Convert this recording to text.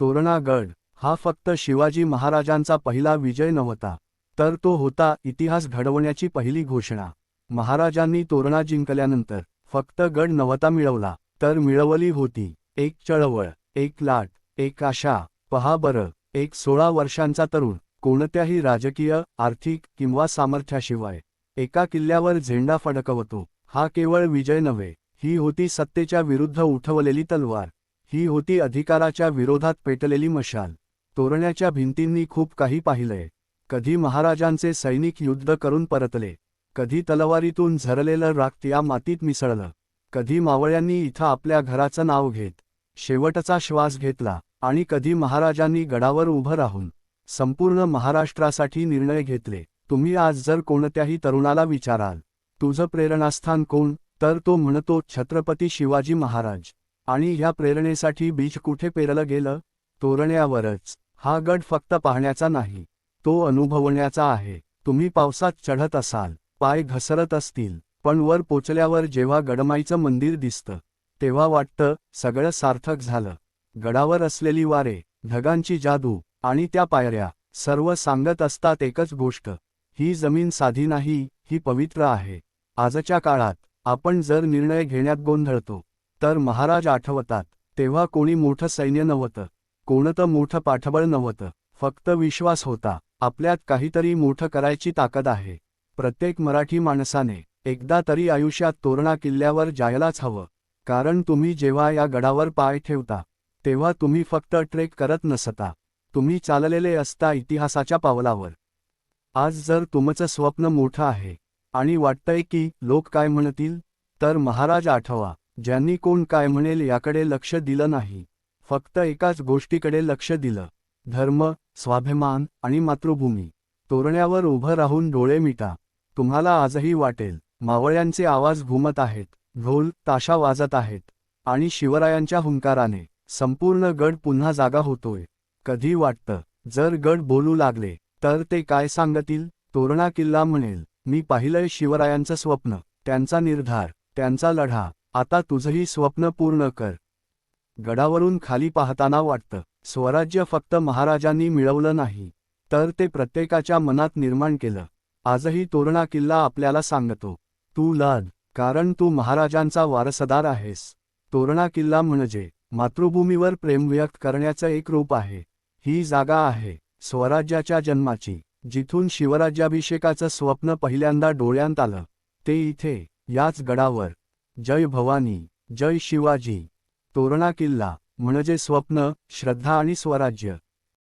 तोरणागड हा फक्त शिवाजी महाराजांचा पहिला विजय नव्हता तर तो होता इतिहास घडवण्याची पहिली घोषणा. महाराजांनी तोरणा जिंकल्यानंतर फक्त गड नव्हता मिळवला तर मिळवली होती एक चळवळ एक लाट एक आशा पहा बरं एक सोळा वर्षांचा तरुण कोणत्याही राजकीय आर्थिक किंवा सामर्थ्याशिवाय. एका किल्ल्यावर झेंडा फडकवतो हा केवळ विजय नव्हे ही होती सत्तेच्या विरुद्ध उठवलेली तलवार. ही होती अधिकाराच्या विरोधात पेटलेली मशाल. तोरण्याच्या भिंतींनी खूप काही पाहिलंय कधी महाराजांचे सैनिक युद्ध करून परतले. कधी तलवारीतून झरलेलं राक्त या मातीत मिसळलं. कधी मावळ्यांनी इथं आपल्या घराचं नाव घेत शेवटचा श्वास घेतला आणि कधी महाराजांनी गडावर उभं राहून संपूर्ण महाराष्ट्रासाठी निर्णय घेतले. तुम्ही आज जर कोणत्याही तरुणाला विचाराल तुझं प्रेरणास्थान कोण? तर तो म्हणतो छत्रपती शिवाजी महाराज. आणि ह्या प्रेरणेसाठी बीज कुठे पेरलं गेलं? तोरण्यावरच. हा गड फक्त पाहण्याचा नाही. तो अनुभवण्याचा आहे. तुम्ही पावसात चढत असाल. पाय घसरत असतील. पण वर पोचल्यावर जेव्हा गडमाईचं मंदिर दिसतं तेव्हा वाटतं सगळं सार्थक झालं. गडावर असलेली वारे ढगांची जादू आणि त्या पायऱ्या सर्व सांगत असतात एकच गोष्ट. ही जमीन साधी नाही ही पवित्र आहे. आजच्या काळात आपण जर निर्णय घेण्यात गोंधळतो तर महाराज आठवतात तेव्हा कोणी मोठं सैन्य नव्हतं कोणतं मोठं पाठबळ नव्हतं फक्त विश्वास होता आपल्यात काहीतरी मोठं करायची ताकद आहे. प्रत्येक मराठी माणसाने एकदा तरी आयुष्यात तोरणा किल्ल्यावर जायलाच हवं कारण तुम्ही जेव्हा या गडावर पाय ठेवता तेव्हा तुम्ही फक्त ट्रेक करत नसता तुम्ही चाललेले असता इतिहासाच्या पावलावर. आज जर तुमचं स्वप्न मोठं आहे आणि वाटतंय की लोक काय म्हणतील तर महाराज आठवा. ज्यांनी कोण काय म्हणेल याकडे लक्ष दिलं नाही. फक्त एकाच गोष्टीकडे लक्ष दिलं. धर्म स्वाभिमान आणि मातृभूमी. तोरण्यावर उभं राहून डोळे मिटा. तुम्हाला आजही वाटेल. मावळ्यांचे आवाज घुमत आहेत. ढोल ताशा वाजत आहेत. आणि शिवरायांच्या हुंकाराने. संपूर्ण गड पुन्हा जागा होतोय. कधी वाटतं? जर गड बोलू लागले तर ते काय सांगतील? तोरणा किल्ला म्हणेल. मी पाहिलंय शिवरायांचं स्वप्न. त्यांचा निर्धार. त्यांचा लढा. आता तुझंही स्वप्न पूर्ण कर. गडावरून खाली पाहताना वाटतं स्वराज्य फक्त महाराजांनी मिळवलं नाही तर ते प्रत्येकाच्या मनात निर्माण केलं. आजही तोरणा किल्ला आपल्याला सांगतो तू लाद कारण तू महाराजांचा वारसदार आहेस. तोरणा किल्ला म्हणजे मातृभूमीवर प्रेम व्यक्त करण्याचं एक रूप आहे. ही जागा आहे स्वराज्याच्या जन्माची जिथून शिवराज्याभिषेकाचं स्वप्न पहिल्यांदा डोळ्यांत आलं. ते इथे याच गडावर जय भवानी जय शिवाजी. तोरणा किल्ला म्हणजे स्वप्न श्रद्धा आणि स्वराज्य.